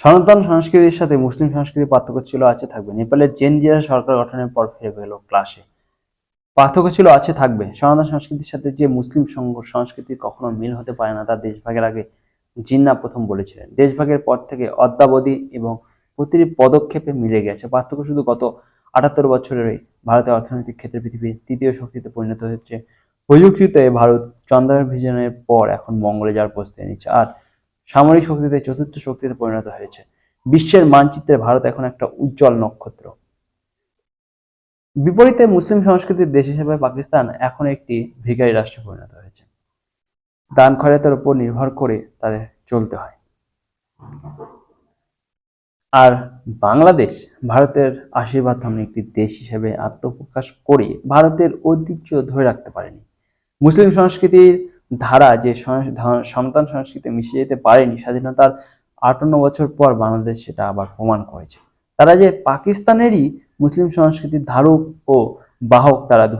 সনাতন সংস্কৃতির সাথে মুসলিম সংস্কৃতির পার্থক্য ছিল আছে থাকবে। নেপালের জেন জিয়া সরকার গঠনের পর ফিরে পেল ক্লাসে পার্থক্য ছিল আছে থাকবে। সনাতন সংস্কৃতির সাথে যে মুসলিম সংস্কৃতির কখনো মিল হতে পারে না, তা দেশভাগের আগে জিন্না প্রথম বলেছিলেন। দেশভাগের পর থেকে অদ্যাবধি এবং প্রতিটি পদক্ষেপে মিলে গেছে। পার্থক্য শুধু গত আটাত্তর বছরের ভারতের অর্থনৈতিক ক্ষেত্রে পৃথিবীর তৃতীয় শক্তিতে পরিণত হচ্ছে। প্রযুক্তিতে ভারত চন্দ্রায়ন ভিজনের পর এখন মঙ্গলে যাওয়ার প্রস্তুতি নিচ্ছে। আর সামরিক শক্তিতে, চতুর্থ শক্তিতে পরিণত হয়েছে। বিশ্বের মানচিত্রে ভারত এখন একটা উজ্জ্বল নক্ষত্র। বিপরীতে মুসলিম সংস্কৃতির দেশ হিসেবে পাকিস্তান এখন একটি ভিখারি রাষ্ট্রে পরিণত হয়েছে। দান খয়রাতের উপর নির্ভর করে তাদের চলতে হয়। আর বাংলাদেশ ভারতের আশীর্বাদ ধর্মী একটি দেশ হিসেবে আত্মপ্রকাশ করে ভারতের ঐতিহ্য ধরে রাখতে পারেনি। মুসলিম সংস্কৃতির ধারা যে সন্তান সংস্কৃতি মিশে যেতে পারেনি, স্বাধীনতার আটান্ন বছর পর বাংলাদেশ সেটা আবার প্রমাণ করেছে। তারা যে পাকিস্তানেরই মুসলিম সংস্কৃতির ধারক ও বাহক তারা দু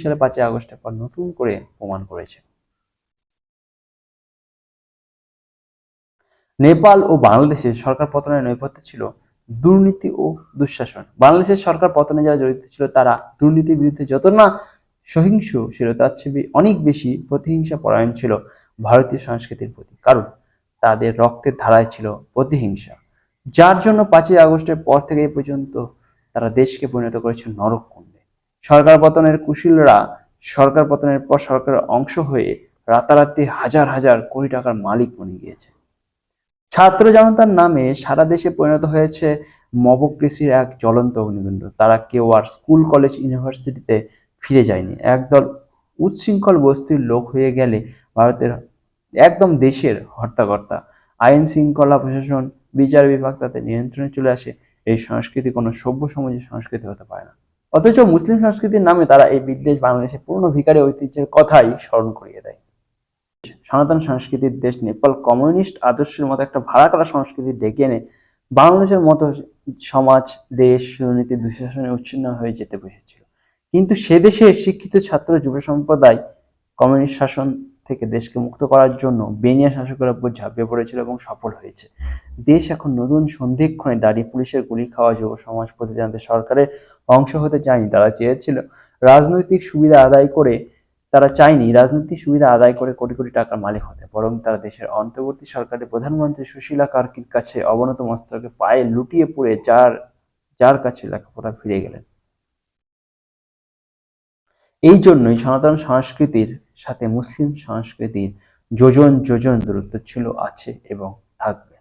সালে পাঁচই আগস্টের পর নতুন করে প্রমাণ করেছে। নেপাল ও বাংলাদেশের সরকার পতনের নেপথ্যে ছিল দুর্নীতি ও দুঃশাসন। বাংলাদেশের সরকার পতনে যারা জড়িত ছিল তারা দুর্নীতির বিরুদ্ধে যত না সহিংস ছিল, তার চেয়ে অনেক বেশি প্রতিহিংসা পরায়ণ ছিল ভারতীয় সংস্কৃতির প্রতি। কারণ তাদের রক্তের ধারায় ছিল প্রতিহিংসা। যার জন্য পাঁচই আগস্টের পর থেকে এ পর্যন্ত তারা দেশকে পরিণত করেছে নরককুণ্ডে। সরকার পতনের কুশীলরা সরকার পতনের পর সরকারের অংশ হয়ে রাতারাতি হাজার হাজার কোটি টাকার মালিক বনে গিয়েছে। ছাত্র জনতার নামে সারা দেশে পরিণত হয়েছে মবকৃষির এক জ্বলন্ত অগ্নিকুণ্ড। তারা কেউ আর স্কুল, কলেজ, ইউনিভার্সিটিতে ফিরে যায়নি। একদল উচ্ছৃঙ্খল বস্তির লোক হয়ে গেলে ভারতের একদম দেশের হর্তাকর্তা। আইন শৃঙ্খলা প্রশাসন, বিচার বিভাগ তাদের নিয়ন্ত্রণে চলে আসে। এই সংস্কৃতি কোনো সভ্য সমাজের সংস্কৃতি হতে পারে না। অথচ মুসলিম সংস্কৃতির নামে তারা এই বিদ্বেষ বাংলাদেশের পুরনো ভিকারি ঐতিহ্যের কথাই স্মরণ করিয়ে দেয়। সনাতন সংস্কৃতির দেশ নেপাল কমিউনিস্ট আদর্শের মতো একটা ভাড়া করা সংস্কৃতি ডেকে এনে বাংলাদেশের মতো সমাজ, দেশ, দুর্নীতি, দুঃশাসনে উচ্ছিন্ন হয়ে যেতে বসেছিল। কিন্তু সে দেশে শিক্ষিত ছাত্র, যুব সম্প্রদায় কমিউনিস্ট শাসন থেকে দেশকে মুক্ত করার জন্য বেনিয়া শাসকের উপর ঝাঁপিয়ে পড়েছিল এবং সফল হয়েছে। দেশ এখন নতুন সন্ধিক্ষণে দাঁড়িয়ে পুলিশের গুলি খাওয়া যুব সমাজ প্রতিজানতে সরকারের অংশ হতে চায়নি তারা চেয়েছিল। রাজনৈতিক সুবিধা আদায় করে তারা চায়নি। রাজনৈতিক সুবিধা আদায় করে কোটি কোটি টাকার মালিক হতে, বরং তারা দেশের অন্তর্বর্তী সরকারের প্রধানমন্ত্রী সুশীলা কার্কির কাছে অবনত মস্তকে পায়ে লুটিয়ে পড়ে যার যার কাছে লেখাপড়া ফিরে গেলেন। এই জন্যই সনাতন সংস্কৃতির সাথে মুসলিম সংস্কৃতির যোজন যোজন দূরত্ব ছিল আছে এবং থাকবে।